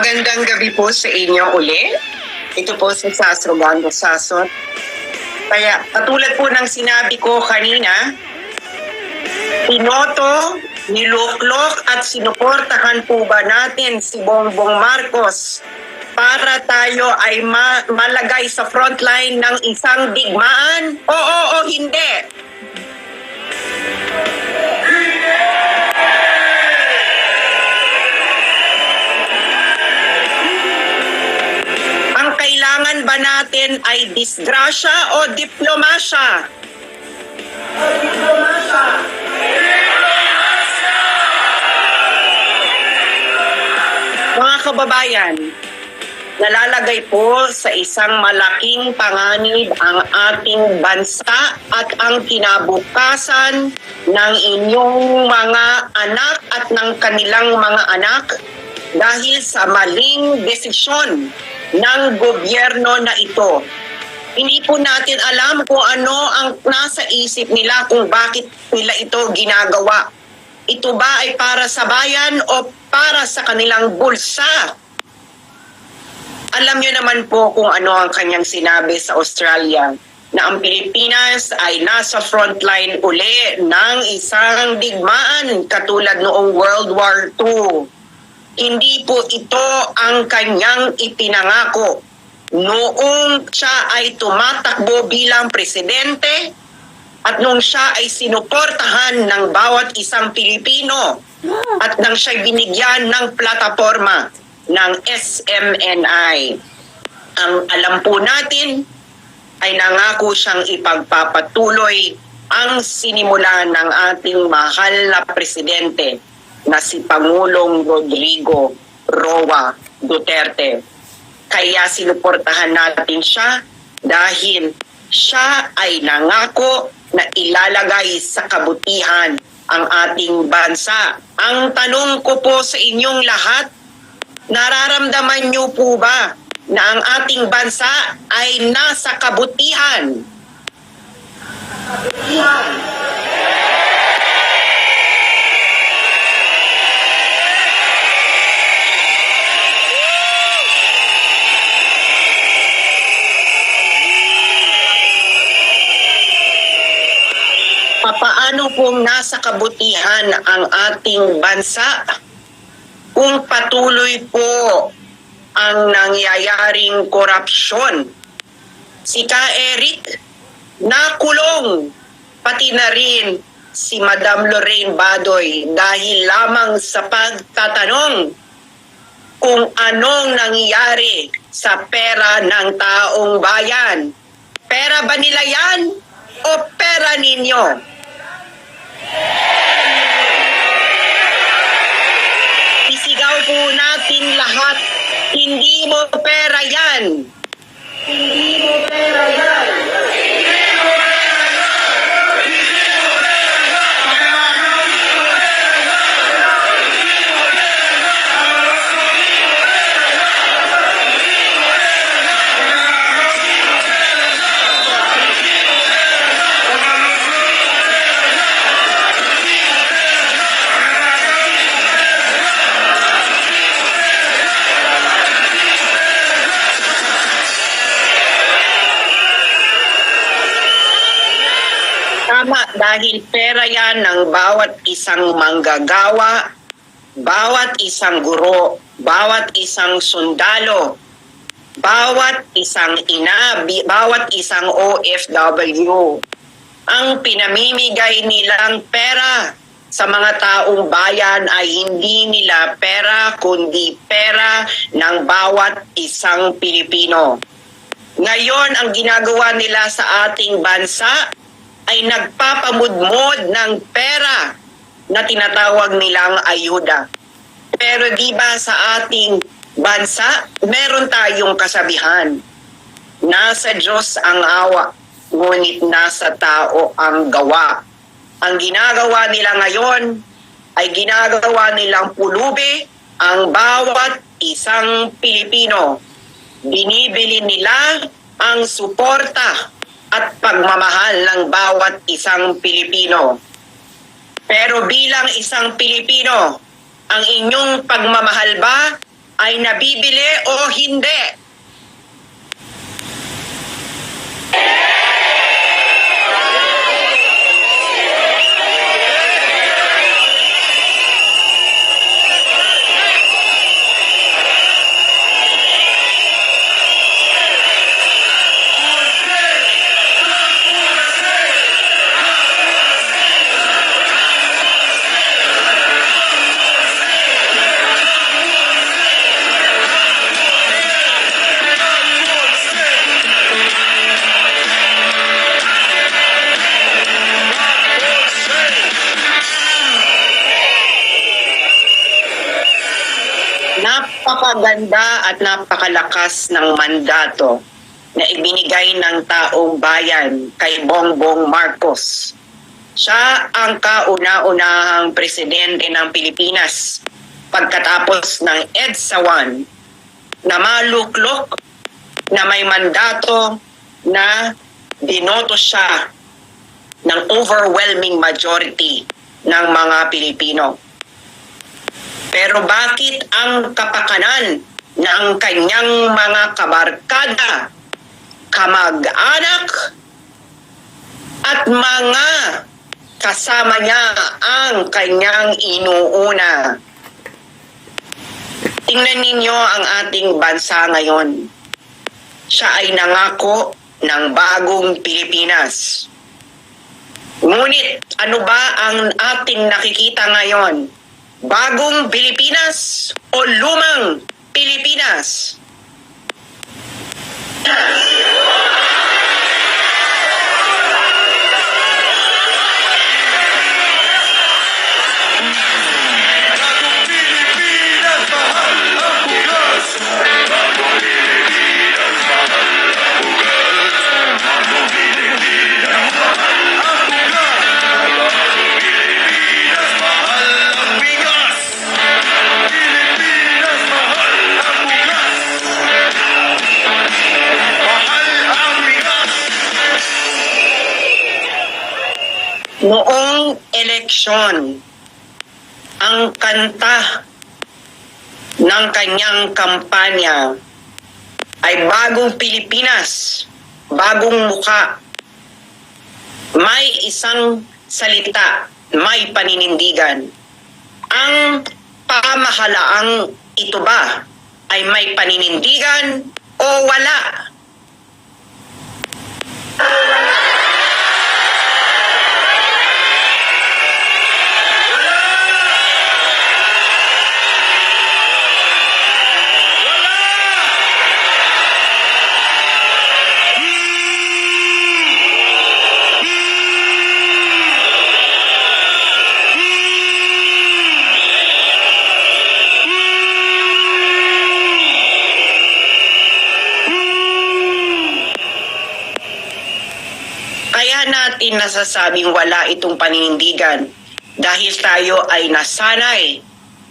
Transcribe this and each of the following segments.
Magandang gabi po sa inyo uli. Ito po si Sasro Gando Sasot. Kaya katulad po ng sinabi ko kanina, pinoto, niluklok at sinuportahan po ba natin si Bongbong Marcos para tayo ay ma- malagay sa frontline ng isang digmaan? Oo o hindi? Natin ay disgrasya o diplomasya? Mga kababayan, nalalagay po sa isang malaking panganib ang ating bansa at ang kinabukasan ng inyong mga anak at ng kanilang mga anak dahil sa maling desisyon ng gobyerno na ito. Hindi po natin alam kung ano ang nasa isip nila kung bakit nila ito ginagawa. Ito ba ay para sa bayan o para sa kanilang bulsa? Alam niyo naman po kung ano ang kanyang sinabi sa Australia na ang Pilipinas ay nasa frontline uli ng isang digmaan katulad noong World War II. Hindi po ito ang kanyang ipinangako noong siya ay tumatakbo bilang presidente at nung siya ay sinuportahan ng bawat isang Pilipino at nang siya binigyan ng plataforma ng SMNI. Ang alam po natin ay nangako siyang ipagpapatuloy ang sinimula ng ating mahal na presidente na si Pangulong Rodrigo Roa Duterte. Kaya sinuportahan natin siya dahil siya ay nangako na ilalagay sa kabutihan ang ating bansa. Ang tanong ko po sa inyong lahat, nararamdaman niyo po ba na ang ating bansa ay nasa kabutihan? Papaano pong nasa kabutihan ang ating bansa kung patuloy po ang nangyayaring korupsyon? Si Ka Eric nakulong pati na rin si Madam Lorraine Badoy dahil lamang sa pagtatanong kung anong nangyayari sa pera ng taong bayan. Pera ba nila yan o pera ninyo? Isigaw po natin lahat, hindi mo pera yan. Hindi mo pera yan. Tama, dahil pera yan ng bawat isang manggagawa, bawat isang guro, bawat isang sundalo, bawat isang ina, bawat isang OFW. Ang pinamimigay nilang pera sa mga taong bayan ay hindi nila pera kundi pera ng bawat isang Pilipino. Ngayon, ang ginagawa nila sa ating bansa ay nagpapamudmod ng pera na tinatawag nilang ayuda. Pero di ba sa ating bansa, meron tayong kasabihan. Nasa Diyos ang awa, ngunit nasa tao ang gawa. Ang ginagawa nila ngayon ay ginagawa nilang pulubi ang bawat isang Pilipino. Binibili nila ang suporta at pagmamahal ng bawat isang Pilipino. Pero bilang isang Pilipino, ang inyong pagmamahal ba ay nabibili o hindi? Napakaganda at napakalakas ng mandato na ibinigay ng taong bayan kay Bongbong Marcos. Siya ang kauna-unahang presidente ng Pilipinas pagkatapos ng EDSA 1 na maluklok na may mandato na binoto siya ng overwhelming majority ng mga Pilipino. Pero bakit ang kapakanan ng kanyang mga kabarkada, kamag-anak, at mga kasama niya ang kanyang inuuna? Tingnan ninyo ang ating bansa ngayon. Siya ay nangako ng bagong Pilipinas. Ngunit ano ba ang ating nakikita ngayon? Bagong Pilipinas o lumang Pilipinas? Kanta ng kanyang kampanya ay bagong Pilipinas, bagong muka. May isang salita, may paninindigan. Ang pamahalaang ito ba ay may paninindigan o wala? Natin nasasabing wala itong paninindigan dahil tayo ay nasanay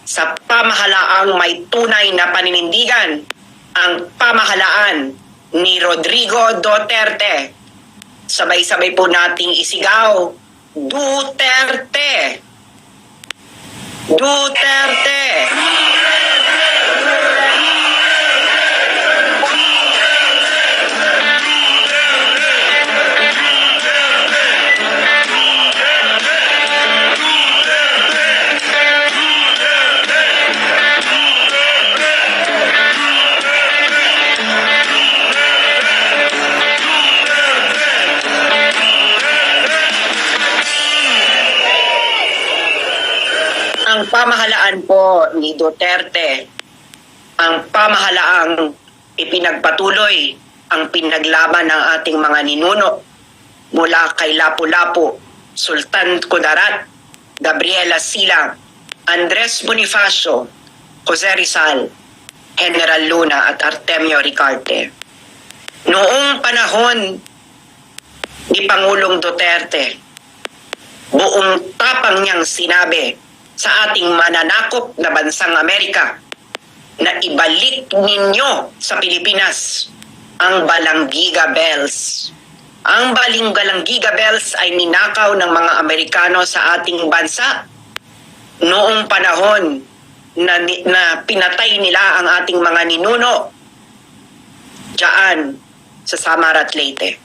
sa pamahalaang may tunay na paninindigan ang pamahalaan ni Rodrigo Duterte. Sabay-sabay po nating isigaw, Duterte! Duterte! Ang pamahalaan po ni Duterte, ang pamahalaang ipinagpatuloy ang pinaglaban ng ating mga ninuno mula kay Lapu-Lapu, Sultan Kudarat, Gabriela Silang, Andres Bonifacio, Jose Rizal, General Luna at Artemio Ricarte. Noong panahon ni Pangulong Duterte, buong tapang niyang sinabi sa ating mananakop na bansang Amerika na ibalik ninyo sa Pilipinas ang Balanggiga Bells. Ang Balinggalanggiga Bells ay ninakaw ng mga Amerikano sa ating bansa noong panahon na, na pinatay nila ang ating mga ninuno diyan sa Samarat Leyte.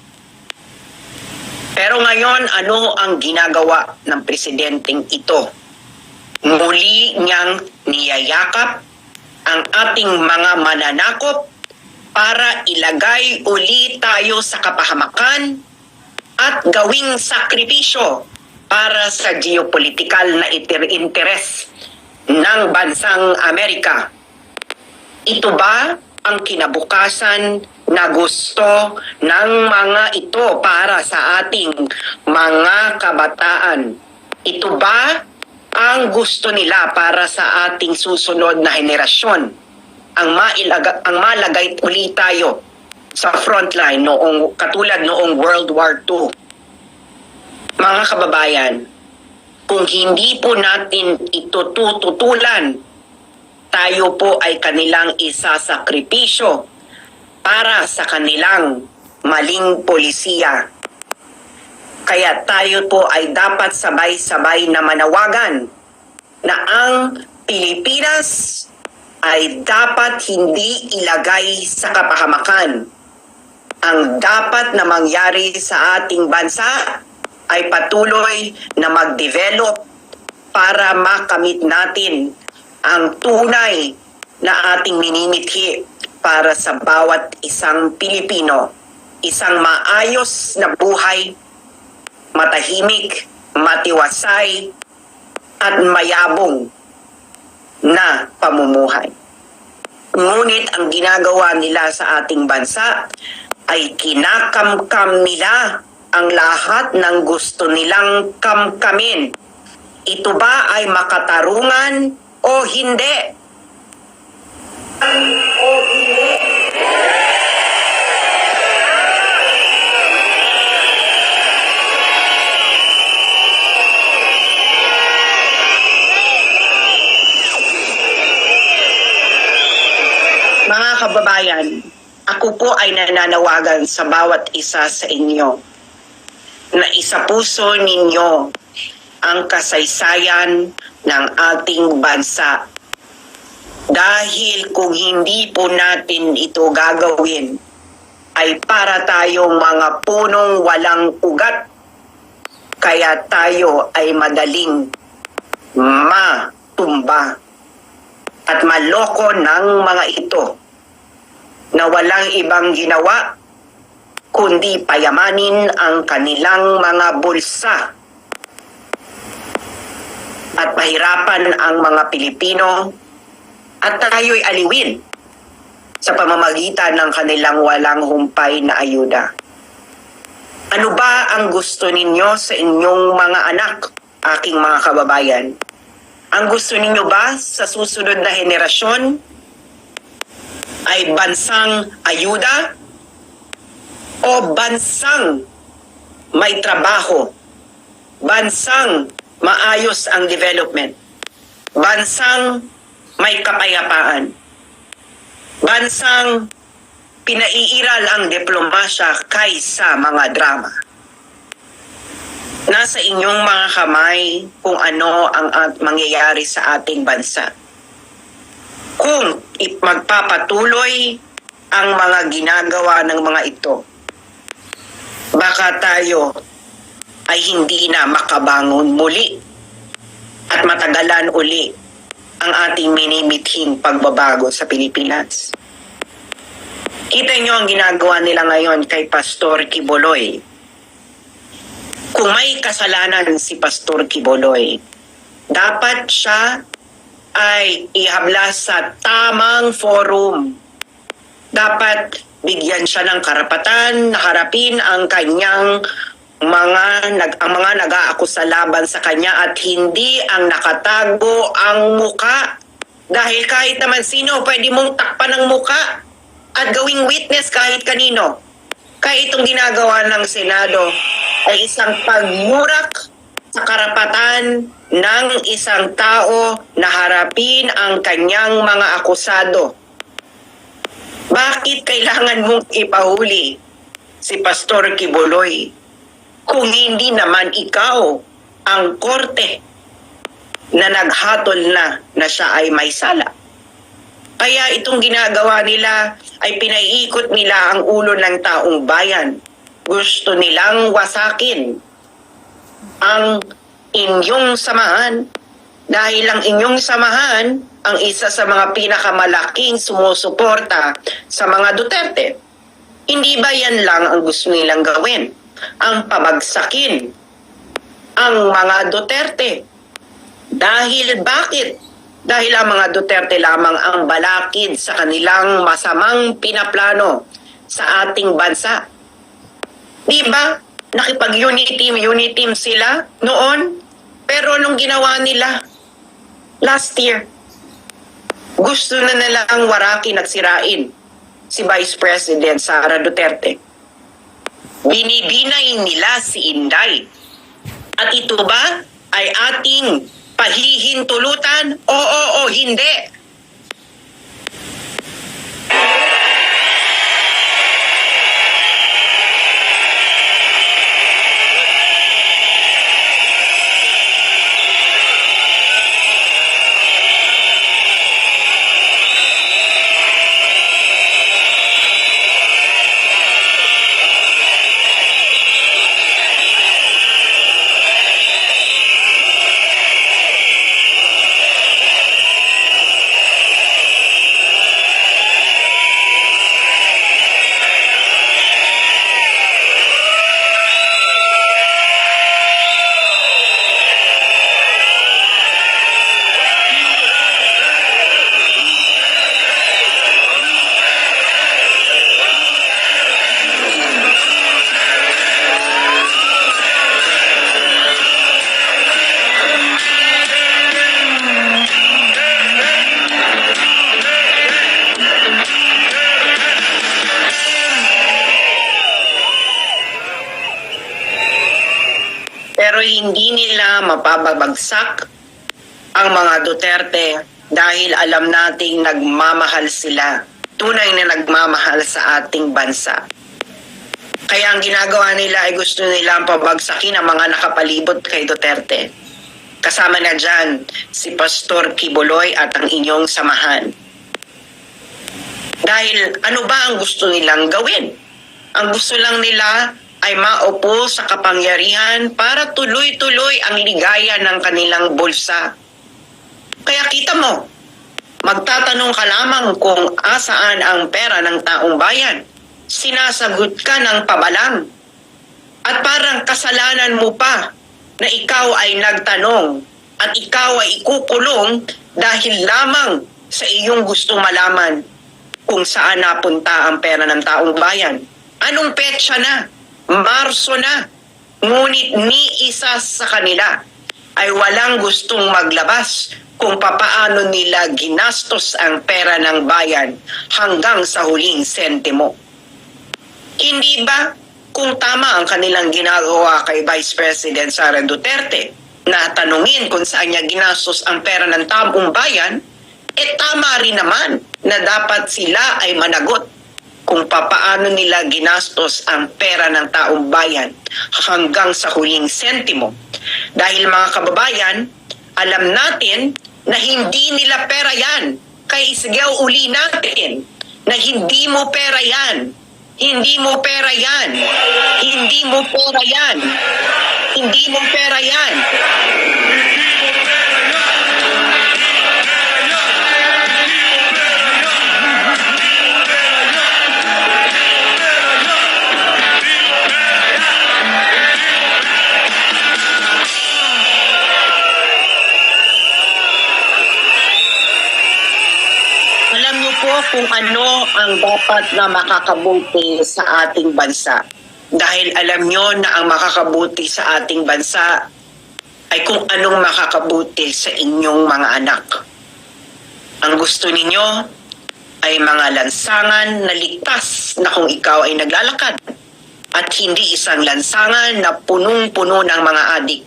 Pero ngayon, ano ang ginagawa ng presidenteng ito? Muli niyang niyayakap ang ating mga mananakop para ilagay uli tayo sa kapahamakan at gawing sakripisyo para sa geopolitikal na interes ng bansang Amerika. Ito ba ang kinabukasan na gusto ng mga ito para sa ating mga kabataan? Ito ba ang gusto nila para sa ating susunod na henerasyon? Ang mailaga, ang malagay uli tayo sa frontline noong katulad noong World War II. Mga kababayan, kung hindi po natin ito tututulan tayo po ay kanilang isasakripisyo para sa kanilang maling polisiya. Kaya tayo po ay dapat sabay-sabay na manawagan na ang Pilipinas ay dapat hindi ilagay sa kapahamakan. Ang dapat na mangyari sa ating bansa ay patuloy na mag-develop para makamit natin ang tunay na ating minimithi para sa bawat isang Pilipino. Isang maayos na buhay, matahimik, matiwasay, at mayabong na pamumuhay. Ngunit ang ginagawa nila sa ating bansa ay kinakamkam nila ang lahat ng gusto nilang kamkamin. Ito ba ay makatarungan o hindi? Kababayan, ako po ay nananawagan sa bawat isa sa inyo na isa puso ninyo ang kasaysayan ng ating bansa. Dahil kung hindi po natin ito gagawin, ay para tayong mga punong walang ugat. Kaya tayo ay madaling matumba at maloko ng mga ito na walang ibang ginawa kundi payamanin ang kanilang mga bulsa at pahirapan ang mga Pilipino at tayo'y aliwin sa pamamagitan ng kanilang walang humpay na ayuda. Ano ba ang gusto ninyo sa inyong mga anak, aking mga kababayan? Ang gusto ninyo ba sa susunod na henerasyon ay bansang ayuda o bansang may trabaho, bansang maayos ang development, bansang may kapayapaan, bansang pinaiiral ang diplomasya kaysa mga drama. Nasa inyong mga kamay kung ano ang mangyayari sa ating bansa. Kung magpapatuloy ang mga ginagawa ng mga ito, baka tayo ay hindi na makabangon muli at matagalan uli ang ating minimithing pagbabago sa Pilipinas. Kita niyo ang ginagawa nila ngayon kay Pastor Kiboloy. Kung may kasalanan si Pastor Kiboloy, dapat siya ay ihabla sa tamang forum. Dapat bigyan siya ng karapatan na harapin ang kanyang mga nag ang mga nag-aakusa laban sa kanya at hindi ang nakatago ang muka. Dahil kahit naman sino pwede mong takpan ng muka at gawing witness kahit kanino. Kaya itong ginagawa ng Senado ay isang pagmurak sa karapatan ng isang tao na harapin ang kanyang mga akusado. Bakit kailangan mong ipahuli si Pastor Kibuloy kung hindi naman ikaw ang korte na naghatol na na siya ay may sala. Kaya itong ginagawa nila ay pinaiikot nila ang ulo ng taong bayan. Gusto nilang wasakin ang inyong samahan dahil ang inyong samahan ang isa sa mga pinakamalaking sumusuporta sa mga Duterte. Hindi ba yan lang ang gusto nilang gawin? Ang pabagsakin ang mga Duterte. Dahil bakit? Dahil ang mga Duterte lamang ang balakid sa kanilang masamang pinaplano sa ating bansa. Di ba? Nakipag-unity team, unity team sila noon. Pero nung ginawa nila last year, gusto na nilang warakin at sirain si Vice President Sara Duterte. Binibinay nila si Inday. At ito ba ay ating pahihintulutan? Oo o hindi. Pero hindi nila mapababagsak ang mga Duterte dahil alam nating nagmamahal sila. Tunay na nagmamahal sa ating bansa. Kaya ang ginagawa nila ay gusto nilang pabagsakin ang mga nakapalibot kay Duterte. Kasama na dyan si Pastor Kibuloy at ang inyong samahan. Dahil ano ba ang gusto nilang gawin? Ang gusto lang nila ay maupo sa kapangyarihan para tuloy-tuloy ang ligaya ng kanilang bulsa. Kaya kita mo, magtatanong ka lamang kung asaan ang pera ng taong bayan. Sinasagot ka ng pabalang. At parang kasalanan mo pa na ikaw ay nagtanong at ikaw ay ikukulong dahil lamang sa iyong gustong malaman kung saan napunta ang pera ng taong bayan. Anong petsa na? Marso na. Ngunit ni isa sa kanila ay walang gustong maglabas kung papaano nila ginastos ang pera ng bayan hanggang sa huling sentimo. Hindi ba kung tama ang kanilang ginagawa kay Vice President Sara Duterte na tanungin kung saan niya ginastos ang pera ng taong bayan, eh tama rin naman na dapat sila ay managot kung papaano nila ginastos ang pera ng taong bayan hanggang sa huling sentimo. Dahil mga kababayan, alam natin na hindi nila pera yan. Kaya isigaw uli natin na hindi mo pera yan. Hindi mo pera yan. Hindi mo pera yan. Hindi mo pera yan. Kung ano ang dapat na makakabuti sa ating bansa. Dahil alam niyo na ang makakabuti sa ating bansa ay kung anong makakabuti sa inyong mga anak. Ang gusto ninyo ay mga lansangan na ligtas na kung ikaw ay naglalakad at hindi isang lansangan na punong-puno ng mga adik.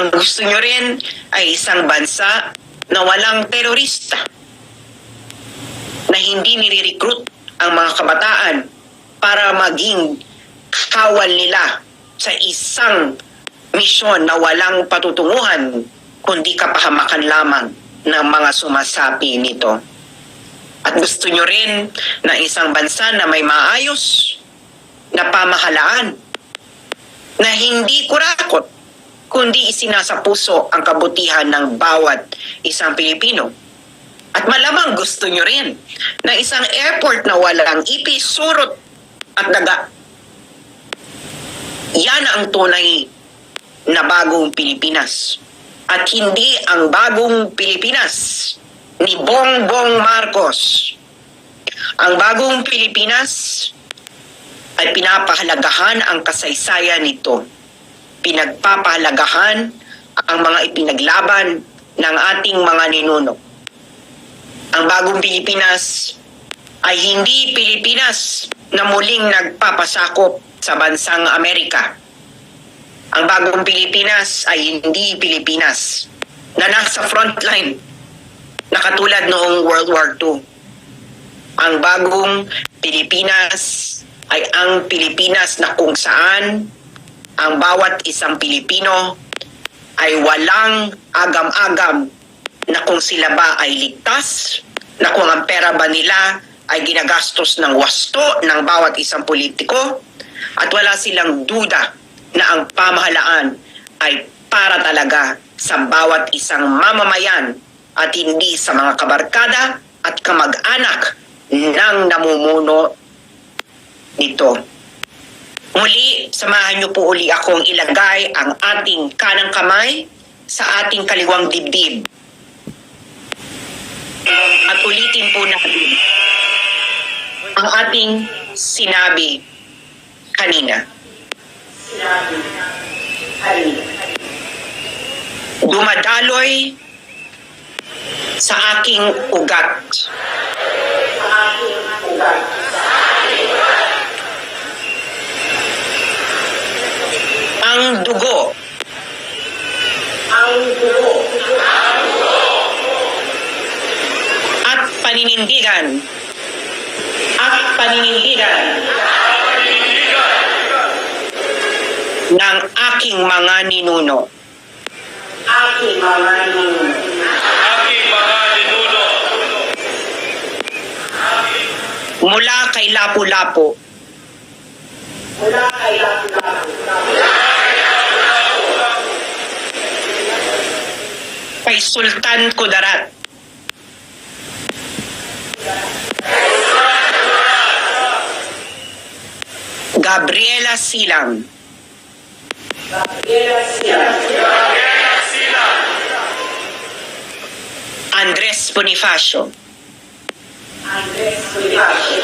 Ang gusto nyo rin ay isang bansa na walang terorista na hindi nire-recruit ang mga kabataan para maging kawal nila sa isang misyon na walang patutunguhan kundi kapahamakan lamang ng mga sumasapi nito. At gusto nyo rin na isang bansa na may maayos na pamahalaan na hindi kurakot kundi isinasa puso ang kabutihan ng bawat isang Pilipino. At malamang gusto nyo rin na isang airport na walang ipis, surot at daga. Yan ang tunay na bagong Pilipinas. At hindi ang bagong Pilipinas ni Bongbong Marcos. Ang bagong Pilipinas ay pinapahalagahan ang kasaysayan nito. Pinagpapahalagahan ang mga ipinaglaban ng ating mga ninuno. Ang bagong Pilipinas ay hindi Pilipinas na muling nagpapasakop sa bansang Amerika. Ang bagong Pilipinas ay hindi Pilipinas na nasa frontline na katulad noong World War II. Ang bagong Pilipinas ay ang Pilipinas na kung saan ang bawat isang Pilipino ay walang agam-agam na kung sila ba ay ligtas, na kung ang pera ba nila ay ginagastos ng wasto ng bawat isang politiko, at wala silang duda na ang pamahalaan ay para talaga sa bawat isang mamamayan at hindi sa mga kabarkada at kamag-anak ng namumuno nito. Muli, samahan niyo po uli akong ilagay ang ating kanang kamay sa ating kaliwang dibdib. At ulitin po natin ang ating sinabi kanina. Dumadaloy. Sa aking ugat. Ang dugo. Ang dugo. At paninindigan. At paninindigan. ng aking mga ninuno. Aking mga ninuno. Aking mga ninuno. Mula kay Lapu-Lapu. Mula kay Lapu-Lapu. Kay Sultan Kudarat. Gabriela Silang. Gabriela Silang. Andres Bonifacio. Andres Bonifacio.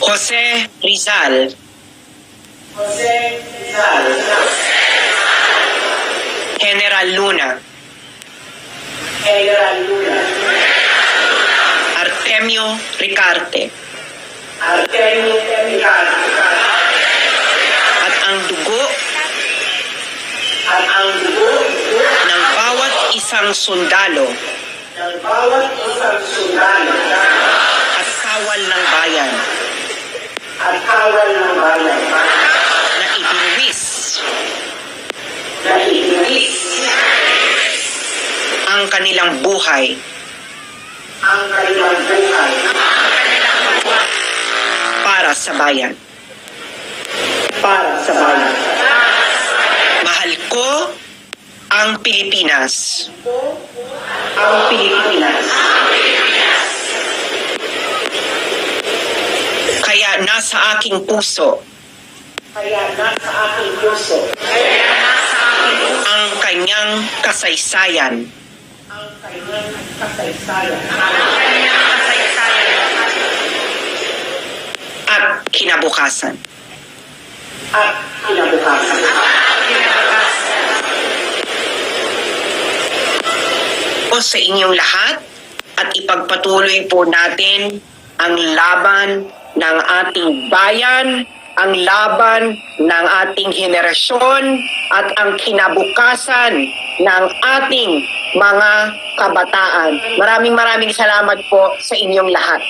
Jose Rizal. Jose Rizal. General Luna. General Luna. Artemio Ricarte. At ang dugo at ang dugo ng bawat isang sundalo. Ng bawat isang sundalo at kawal ng bayan. At kawal ng bayan na ibinuwis na ibinuwis. Ang kanilang buhay. Ang kanilang buhay sa bayan. Para sa bayan. Mahal ko ang Pilipinas. Ang Pilipinas. Kaya nasa aking puso. Kaya nasa aking puso. Ang kanyang kasaysayan. Ang kanyang kasaysayan at kinabukasan at kinabukasan po sa inyong lahat at ipagpatuloy po natin ang laban ng ating bayan, ang laban ng ating henerasyon at ang kinabukasan ng ating mga kabataan. Maraming maraming salamat po sa inyong lahat.